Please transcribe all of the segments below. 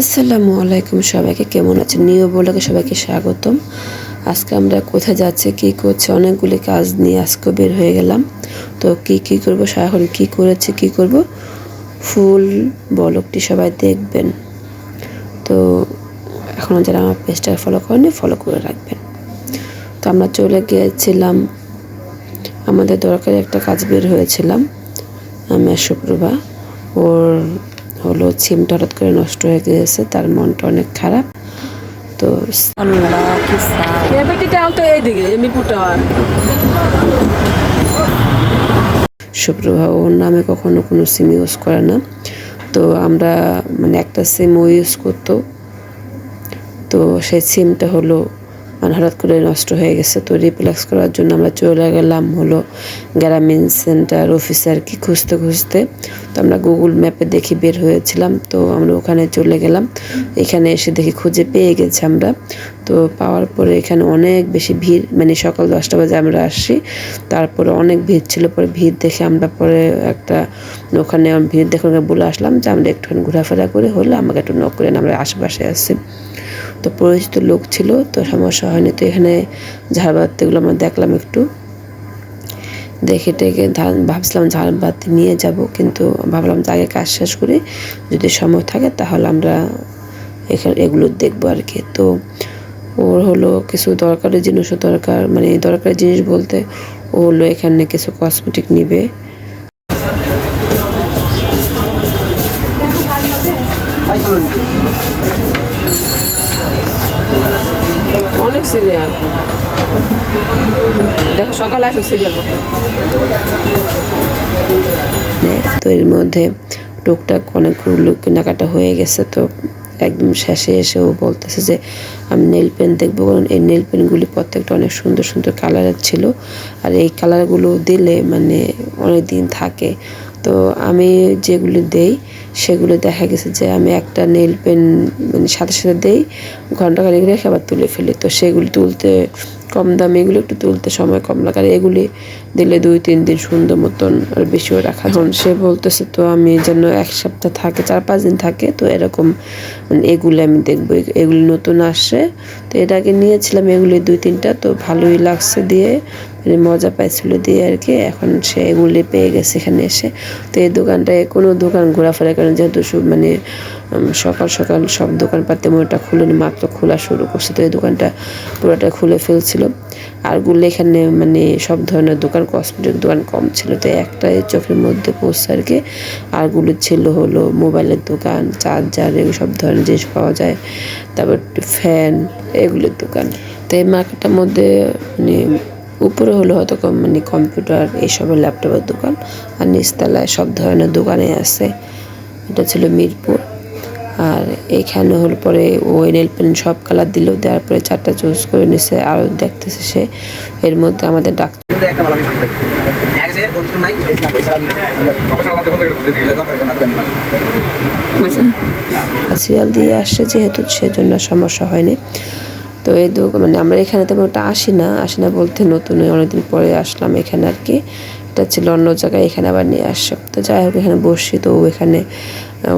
আসসালামু আলাইকুম সবাইকে, কেমন আছেন? নিউ বলাকে সবাইকে স্বাগতম। আজকে আমরা কোথায় যাচ্ছি, কী করছে, অনেকগুলি কাজ নিয়ে আজকে বের হয়ে গেলাম। তো কি কি করব, সারাক্ষণ কি করেছে, কি করব, ফুল বলকটি সবাই দেখবেন। তো এখনও যারা আমার পেজটা ফলো করেনি ফলো করে রাখবেন। তো আমরা চলে গিয়েছিলাম, আমাদের দরকারি একটা কাজ বের হয়েছিলাম, আমি সুপ্রভা। ওর হলো সিমটা হঠাৎ করে নষ্ট হয়ে গিয়েছে তার মনটা অনেক খারাপ। তো সুপ্রভা ওর নামে কখনো কোনো সিম ইউজ করে না। তো আমরা মানে একটা সিম ও ইউজ করতো। তো সেই সিমটা হলো মানে হঠাৎ করে নষ্ট হয়ে গেছে, তো রিপ্লেক্স করার জন্য আমরা চলে গেলাম হলো গ্রামীণ সেন্টার অফিসে আর কি খুঁজতে খুঁজতে। তো আমরা গুগল ম্যাপে দেখি বের হয়েছিলাম, তো আমরা ওখানে চলে গেলাম। এখানে এসে দেখি খুঁজে পেয়ে গেছি আমরা। তো পাওয়ার পরে এখানে অনেক বেশি ভিড় মানে সকাল দশটা বাজে আমরা আসছি তারপরে অনেক ভিড় ছিল, পরে ভিড় দেখে আমরা পরে একটা ওখানে ভিড় দেখে বলে আসলাম যে আমরা একটুখানি ঘোরাফেরা করে হলে আমাকে একটু নক করেন আমরা আশেপাশে আসছি তো পরিচিত লোক ছিল, তো সমস্যা হয়নি। তো এখানে ঝাড়বাতিগুলো আমরা দেখলাম একটু। দেখে টেকে ধান, ভাবছিলাম ঝাড়বাতি নিয়ে যাব, কিন্তু ভাবলাম যে আগে কাজ শেষ করি। যদি সময় থাকে তাহলে আমরা এখানে এগুলো দেখব আর কি। তো ওর হলো কিছু দরকারি জিনিসও দরকার মানে দরকারি জিনিস বলতে ও হলো এখানে কিছু কসমেটিক নিবে। দেখো সিরিয়াল তো এর মধ্যে টুকটাক অনেকগুলো কেনাকাটা হয়ে গেছে, তো একদম শেষে এসে ও বলতেছে যে, আমি নেল পেন দেখব। কারণ এই নেল পেনগুলি প্রত্যেকটা অনেক সুন্দর সুন্দর কালারের ছিল। আর এই কালারগুলো দিলে মানে অনেক দিন থাকে। তো আমি যেগুলো দেই, সেগুলো দেখা গেছে যে আমি একটা নেল পেন মানে সাথে সাথে দেই, ঘন্টাখানেক রেখে আবার তুলে ফেলি। তো সেগুলি তুলতে কম দামে, এগুলো একটু তুলতে সময় কম লাগে। আর এগুলি দিলে দুই, তিন দিন সুন্দর মতন আর বেশিও রাখা এখন সে বলতেছে তো আমি যেন এক সপ্তাহ থাকে, চার, পাঁচ দিন থাকে, তো এরকম মানে এগুলি আমি দেখব। এগুলি নতুন আসছে, তো এটা আগে নিয়েছিলাম এগুলি দুই, তিনটা, তো ভালোই লাগছে দিয়ে মানে মজা পাইছিল দিয়ে আর কি, এখন সে এগুলি পেয়ে গেছে এখানে এসে। তো এই দোকানটায় কোনো দোকান ঘোরাফেরা করে যেহেতু মানে সকাল সকাল সব তেমন একটা খুলেনি, মাত্র খোলা শুরু করছে। তো এই দোকানটা পুরোটা খুলে ফেলছিল। আরগুলো এখানে মানে সব ধরনের দোকান কসমেটিক দোকান কম ছিল। তো একটাই চোখের মধ্যে পড়ছে আর কি। আরগুলো ছিল হলো মোবাইলের দোকান চার্জার এগুলো সব ধরনের জিনিস পাওয়া যায়। তারপর ফ্যান এগুলোর দোকান। তো এই মার্কেটটার মধ্যে মানে উপরে হলো হয়তো কম মানে কম্পিউটার এইসবের ল্যাপটপের দোকান আর নিচতলায় সব ধরনের দোকানে আছে। এটা ছিল মিরপুর। আর এইখানে হল পরে ও নেল পেন সব কালার দিল দেওয়ার পরে চারটা চুজ করে নিছে আরও দেখতেছে সে। এর মধ্যে আমাদের ডাক্তার নাই সিরিয়াল দিয়ে আসছে যেহেতু সেজন্য সমস্যা হয়নি। তো এই দু মানে আমরা এখানে তেমন ওটা আসি না। আসি না বলতে নতুন অনেকদিন পরে আসলাম এখানে আর কি। এটা ছিল অন্য জায়গায়, এখানে আবার নিয়ে আসছে তো যাই হোক, এখানে বসছি তো এখানে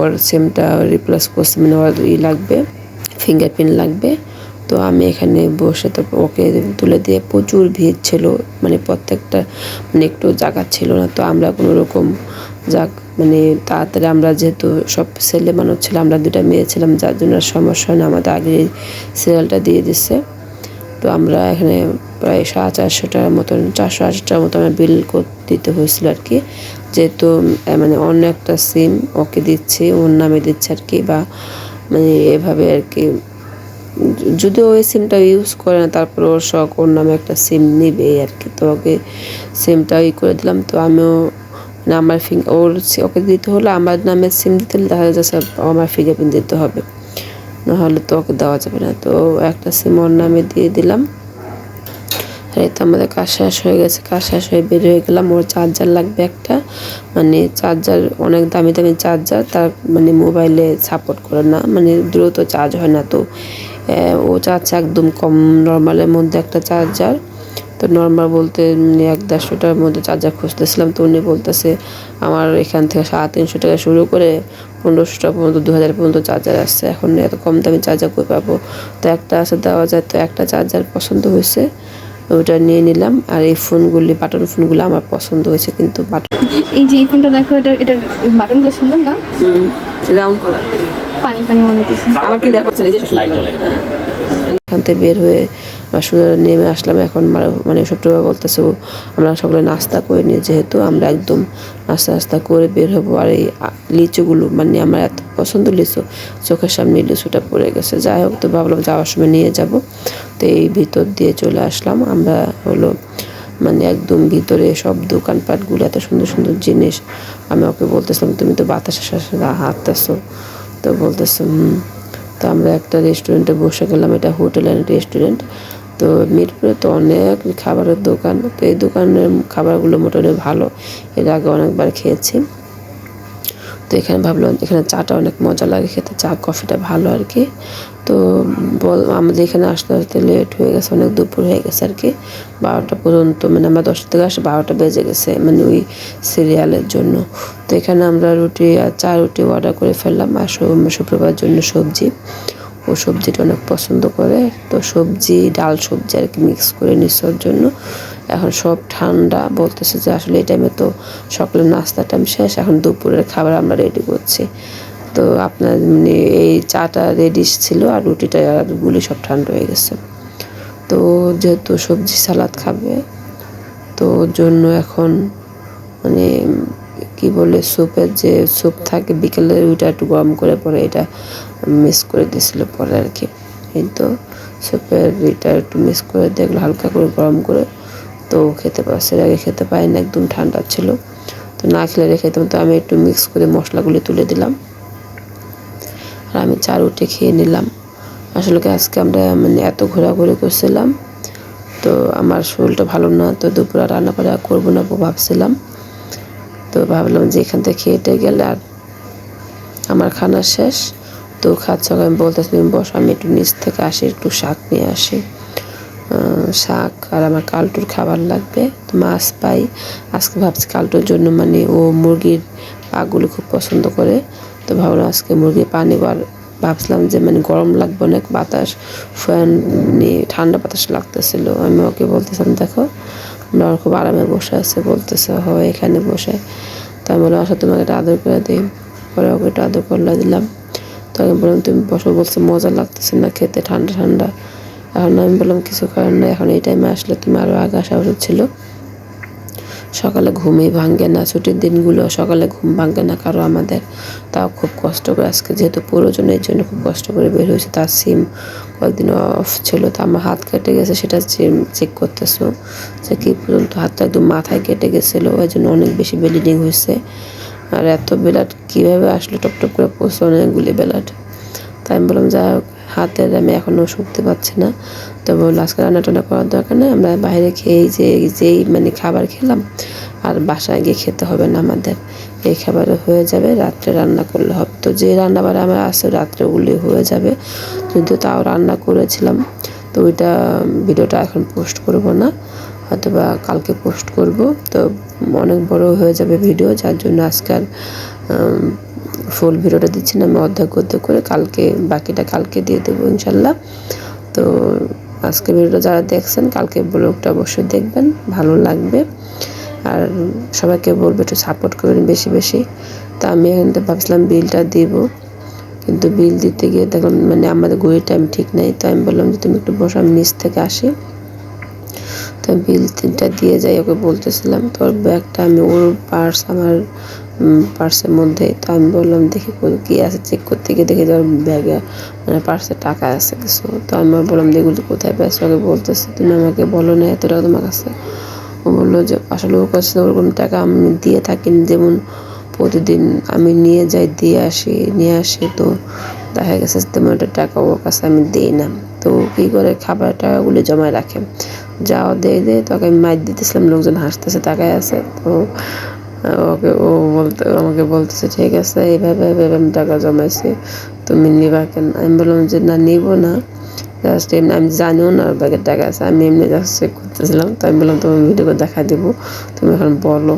ওর সিমটা রিপ্লেস করছে। মানে ওর ই লাগবে ফিঙ্গারপ্রিন্ট লাগবে। তো আমি এখানে বসে তো ওকে তুলে দিয়ে প্রচুর ভিড় ছিল মানে প্রত্যেকটা মানে একটু জায়গা ছিল না, তো আমরা কোনো রকম যাক মানে তাড়াতাড়ি আমরা যেহেতু সব ছেলে মানুষ ছিল, আমরা দুটা মেয়ে ছিলাম, যার জন্য সমস্যা হয় না আমাদের আগে সিরিয়ালটা দিয়ে দিচ্ছে তো আমরা এখানে প্রায় সাড়ে চারশো টাকার মতন, চারশো আশি টাকার মতো আমার বিল দিতে হয়েছিল আর কি। যেহেতু মানে অন্য একটা সিম ওকে দিচ্ছি, ওর নামে দিচ্ছে আর কি, বা মানে এভাবে আর কি যদিও ওই সিমটা ইউজ করে না, তারপর ওর শখ, ওর নামে একটা সিম নিবে আর কি। তো ওকে সিমটা ই করে দিলাম। তো আমিও মানে আমার ফিং ওর ওকে দিতে হলে আমার নামে সিম দিতে হলে দেখা যাচ্ছে আমার ফিঙ্গারপ্রিন্ট দিতে হবে। নাহলে তো ওকে দেওয়া যাবে না। তো একটা সিম ওর নামে দিয়ে দিলাম। এই তো আমাদের কাজ শেষ হয়ে গেছে। কাজ শেষ হয়ে বের হয়ে গেলাম। ওর চার্জার লাগবে একটা। মানে চার্জার অনেক দামি দামি চার্জার তার মানে মোবাইলে সাপোর্ট করে না। মানে দ্রুত চার্জ হয় না। তো ও চাচ্ছে একদম কম, নর্মালের মধ্যে একটা চার্জার তো নর্মাল বলতে এক দেড়শোটার মধ্যে চার্জার খুঁজতেছিলাম, তো উনি বলতেছে, আমার এখান থেকে সাড়ে তিনশো টাকা শুরু করে পনেরোশো টাকা পর্যন্ত দু হাজার পর্যন্ত চার্জার আসছে। এখন এত কম দামি চার্জার করে পাবো? তো একটা আছে দেওয়া যায়, তো একটা চার্জার পছন্দ হয়েছে। ওটা নিয়ে নিলাম। আর এই ফোনগুলি বাটন ফোনগুলো আমার পছন্দ হয়েছে কিন্তু বাটন। এই যে এই ফোনটা দেখো এটা এটা বাটনগুলো সুন্দর না? রাউন্ড করা পানি পানি মনে হচ্ছে। আমার কি দেখাচ্ছে এই যে এখান থেকে বের হয়ে বাসুরা নেমে আসলাম। এখন মারা- মানে সত্যভাবে বলতেছে ও, আমরা সকলে নাস্তা করে নিই যেহেতু আমরা একদম নাস্তা নাস্তা করে বের হব। আর এই লিচুগুলো মানে আমার এত পছন্দ লিচু চোখের সামনে লিচুটা পড়ে গেছে। যাই হোক তো ভাবলাম যাওয়ার সময় নিয়ে যাব। তো এই ভিতর দিয়ে চলে আসলাম। আমরা হলো মানে একদম ভিতরে সব দোকানপাটগুলো এত সুন্দর সুন্দর জিনিস। আমি ওকে বলতেছিলাম, তুমি তো বাতাসের সাথে হাঁটতেছো। তো বলতেছে তো আমরা একটা রেস্টুরেন্টে বসে গেলাম, এটা হোটেল অ্যান্ড রেস্টুরেন্ট তো মিরপুরে তো অনেক খাবারের দোকান। তো এই দোকানের খাবারগুলো মোটামুটি ভালো। এর আগে অনেকবার খেয়েছি। তো এখানে ভাবলাম, এখানে চাটা অনেক মজা লাগে খেতে। চা, কফিটা ভালো আর কি। তো বল, আমাদের এখানে আসতে আসতে লেট হয়ে গেছে, অনেক দুপুর হয়ে গেছে আর কি। বারোটা পর্যন্ত মানে আমরা দশটা থেকে আসে বারোটা বেজে গেছে মানে ওই সিরিয়ালের জন্য। তো এখানে আমরা রুটি আর চা রুটি অর্ডার করে ফেললাম, আর সুপ্রভার জন্য সবজি। ও সবজিটা অনেক পছন্দ করে, তো সবজি, ডাল সবজি আর কি মিক্স করে নিচ্ছর জন্য। এখন সব ঠান্ডা, বলতেছে যে আসলে এই টাইমে তো সকালের নাস্তা টাইম শেষ, এখন দুপুরের খাবার আমরা রেডি করছি। তো আপনার মানে এই চাটা রেডি ছিল আর রুটিটা আর গুলি সব ঠান্ডা হয়ে গেছে। তো যেহেতু সবজি সালাদ খাবে, তো জন্য এখন মানে কি বলে স্যুপের যে স্যুপ থাকে বিকেলে ওইটা একটু গরম করে পরে এটা মিক্স করে দিয়েছিল পরে আর কি। এই তো স্যুপের এটা একটু মিক্স করে দেখল হালকা করে গরম করে তো খেতে পারছে এর আগে খেতে পারি না একদম ঠান্ডা ছিল। তো না খেলে রেখে তো আমি একটু মিক্স করে মশলাগুলি তুলে দিলাম। আর আমি চার উঠে খেয়ে নিলাম। আসলে আজকে আমরা মানে এত ঘোরাঘুরি করছিলাম, তো আমার শরীরটা ভালো না, তো দুপুরে রান্না করে করব না ভাবছিলাম। তো ভাবলাম যে এখান থেকে খেয়েটে গেলে আর আমার খানা শেষ। তো খাচ্ছ আমি বলতেছি, তুমি বসো, আমি একটু নিচ থেকে আসি, একটু শাক নিয়ে আসি। শাক আর আমার কালটুর খাবার লাগবে, তো মাছ পাই। আজকে ভাবছি কালটুর জন্য মানে ও মুরগির পাগুলো খুব পছন্দ করে। তো ভাবলাম আজকে মুরগি পানি বার ভাবছিলাম যে মানে গরম লাগবে অনেক বাতাস, ফ্যান নিয়ে ঠান্ডা বাতাস লাগতেছিল। আমি ওকে বলতেছিলাম, দেখো, আমরা খুব আরামে বসে আছে, বলতেছে, হয়, এখানে বসে। তো আমি বললাম আসলে তোমাকে একটা আদর করে দিই। পরে ওকে একটু আদর করলে দিলাম। তো আমি বললাম, তুমি বসো, বলছো, মজা লাগতেছে না খেতে, ঠান্ডা ঠান্ডা। এখন আমি বললাম, কিছু কারণ নেই, এখন এই টাইমে আসলে তুমি আরও আগে আসা উচিত ছিল। সকালে ঘুমই ভাঙে না, ছুটির দিনগুলো সকালে ঘুম ভাঙে না কারও আমাদের। তাও খুব কষ্ট করে আজকে যেহেতু প্রয়োজনের জন্য খুব কষ্ট করে বের হয়েছে, তার সিম কয়েকদিন অফ ছিল, তা আমার হাত কেটে গেছে, সেটা চেক করতেছো যে কি পর্যন্ত হাতটা একদম মাথায় কেটে গেছিল, ওই জন্য অনেক বেশি ব্লিডিং হয়েছে। আর এত ব্লাড কীভাবে আসলো টপ টপ করে পড়ছে অনেকগুলি ব্লাড। তাই আমি বললাম যা হাতের আমি এখনও শক্তি পাচ্ছি না। তো বলল আজকে রান্না টান্না করার দরকার নেই আমরা বাইরে খেয়েই যে যেই মানে খাবার খেলাম আর বাসায় গিয়ে খেতে হবে না আমাদের। এই খাবারে হয়ে যাবে রাত্রে রান্না করলে হবে। তো যে রান্নাবার আমার আছে রাত্রে ওগুলি হয়ে যাবে। যদিও তাও রান্না করেছিলাম তো ওইটা ভিডিওটা এখন পোস্ট করব না হয়তো বা কালকে পোস্ট করব। তো অনেক বড় হয়ে যাবে ভিডিও যার জন্য আজকে আর উম, ফুল ভিডিওটা দিচ্ছি না, আমি অর্ধেক অর্ধেক করে কালকে, বাকিটা কালকে দিয়ে দেবো ইনশাল্লাহ। তো আজকে ভিডিওটা যারা দেখছেন, কালকে ব্লগটা অবশ্যই দেখবেন, ভালো লাগবে। আর সবাইকে বলব একটু সাপোর্ট করবেন বেশি বেশি। তো আমি এখন তো ভাবছিলাম বিলটা দিব, কিন্তু বিল দিতে গিয়ে দেখলাম মানে আমাদের ঘড়ির টাইম ঠিক নাই, তো আমি বললাম যে তুমি একটু বসো, আমি নিচ থেকে আসি। তো বিল তিনটা দিয়ে যাই, ওকে বলতেছিলাম তোর ব্যাগটা আমি ওর পার্স আমার পার্সের মধ্যে। তো আমি বললাম, দেখি কো- আছে? চেক করতে গিয়ে দেখি তোর ব্যাগে মানে পার্সে টাকা আছে কিছু। তো আমি বললাম যে এগুলো কোথায়? পেয়েছ আগে বলতেছে, তুমি আমাকে বলো না, এত টাকা তোমার কাছে? ও বলল যে, আসলে ওর কাছে ওরকম টাকা আমি দিয়ে থাকি যেমন প্রতিদিন আমি নিয়ে যাই, দিয়ে আসি, নিয়ে আসি, তো দেখা গেছে তেমন একটা টাকা ওর কাছে আমি দিই না। তো কী করে? খাবার টাকাগুলি জমায় রাখে। যাও দিয়ে দে তোকে আমি মাইর দিতেছিলাম, লোকজন হাসতেছে, তাকায় আছে। তো ওকে, ও বলতে আমাকে বলতেছে, ঠিক আছে, এইভাবে এইভাবে আমি টাকা জমাইছি, তুমি নিবা কেন? আমি বললাম যে, না, নিব না জাস্ট এমনি, আমি জানিও না ব্যাগের টাকা আছে, আমি এমনি জাস্ট চেক করতেছিলাম, তো আমি বললাম, তোমার ভিডিও করে দেখা দেবো, তুমি এখন বলো,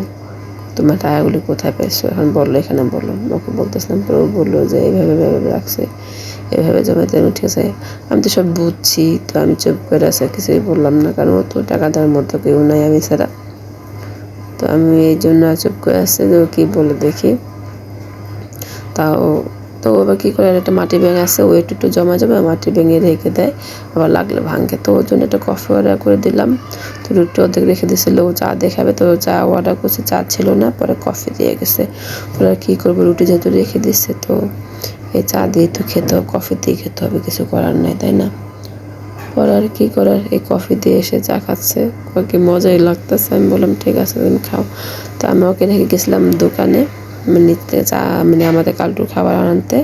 তোমার টাকাগুলি কোথায় পেয়েছ? এখন বলল, এখানে বলল, ওকে বলতেছিলাম পরে ও বলল যে, এইভাবে এইভাবে রাখছে এভাবে জমাতে আমি ঠিক আছে? আমি তো সব বুঝছি, তো আমি চুপ করে আছে কিছুই বললাম না, কারণ ও তো টাকা দেওয়ার মতো কেউ নাই, আমি ছাড়া। তো আমি এই জন্য চুপ করে আসছি যে ও কী বলে দেখি। তাও, তো আবার কী করে একটা মাটি ব্যাঙ আছে, ও একটু একটু জমা জমা মাটি ভেঙে রেখে দেয়, আবার লাগলে ভাঙে। তো ওর জন্য একটা কফি অর্ডার করে দিলাম। তো রুটি অর্ধেক রেখে দিয়েছিল, ও চা দেখাবে। তো চা অর্ডার করছে, চা ছিল না, পরে কফি দিয়ে গেছে। পরে আর কী করব, রুটি যেহেতু রেখে দিচ্ছে তো এই চা দিয়ে তো খেতে হবে কফি দিয়ে খেতে হবে, কিছু করার নাই, তাই না? পরে আর কী করার? এই কফি দিয়ে এসে চা খাচ্ছে। কি মজাই লাগতেছে। আমি বললাম, ঠিক আছে, তুমি খাও। তো আমি ওকে রেখে গেছিলাম দোকানে মানে নিতে চা মানে আমাদের কালটুর খাবার আনতে।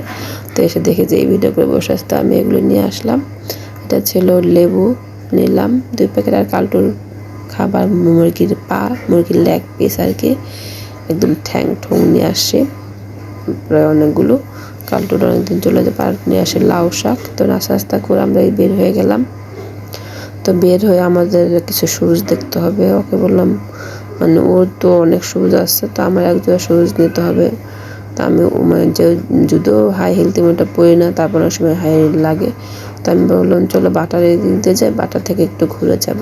তো এসে দেখে যে এই ভিডিও করে বসে আসতে আমি এগুলো নিয়ে আসলাম। এটা ছিল লেবু নিলাম, দুই প্যাকেট। আর কালটুর খাবার, মুরগির পা, মুরগির লেগ পিস আর কি। একদম ঠ্যাং ঠোং নিয়ে আসছি প্রায় অনেকগুলো। কালটুর অনেকদিন চলে যায়। পার নিয়ে আসে লাউ শাক। তো নাস্তা নাস্তা করে আমরা এই বের হয়ে গেলাম। তো বের হয়ে আমাদের কিছু শুজ দেখতে হবে। ওকে বললাম মানে ওর তো অনেক শুজ আছে, তো আমার এক জোড়া শুজ নিতে হবে। তো আমি মানে যে যদিও হাই হিল তেমন ওটা পরি না, তারপর অনেক সময় হাই হিল লাগে। তো আমি বললাম, চলো বাটারে দিতে যাই, বাটার থেকে একটু ঘুরে যাব।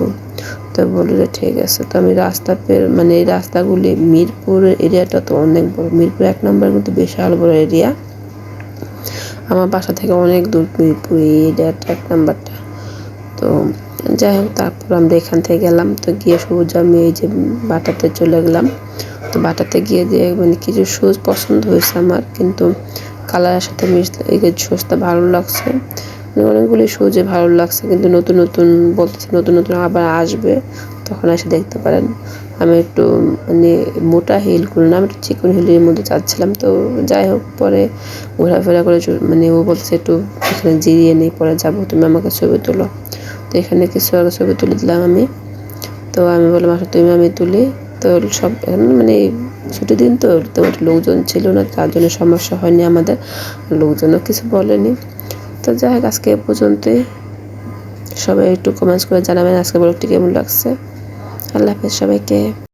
তো বলল যে, ঠিক আছে। তো আমি রাস্তা পের মানে এই রাস্তাগুলি মিরপুর এরিয়াটা তো অনেক বড়। মিরপুর এক নম্বর কিন্তু বিশাল বড় এরিয়া। আমার বাসা থেকে অনেক দূর মিরপুর এই এরিয়াটা, এক নম্বরটা। তো যাই হোক, তারপর আমরা এখান থেকে গেলাম, তো গিয়ে সবুজ আমি এই যে বাটাতে চলে গেলাম। তো বাটাতে গিয়ে দিয়ে মানে কিছু শুজ পছন্দ হয়েছে আমার, কিন্তু কালারের সাথে মিশতে এই শুজটা ভালো লাগছে। মানে অনেকগুলি শুজে ভালো লাগছে, কিন্তু নতুন নতুন বলতেছে, নতুন নতুন আবার আসবে, তখন এসে দেখতে পারেন। আমি একটু মানে মোটা হিল না আমি একটু চিকন হিলের মধ্যে চাচ্ছিলাম তো যাই হোক, পরে ঘোরাফেরা করে মানে ও বলছে একটু এখানে জিরিয়ে নেই পরে যাব, তুমি আমাকে ছবি তোলো। তো এখানে কিছু আগে ছবি তুলে দিলাম আমি। তো আমি বললাম আসলে তুমি, আমি তুলি। তো সব এখন মানে ছুটি দিন তো তো লোকজন ছিল না, তার জন্য সমস্যা হয়নি আমাদের। লোকজনও কিছু বলেনি। তো যাই হোক, আজকে পর্যন্তই। সবাই একটু কমেন্টস করে জানাবেন আজকে ব্লগটি কেমন লাগছে। আল্লাহ হাফেজ সবাইকে।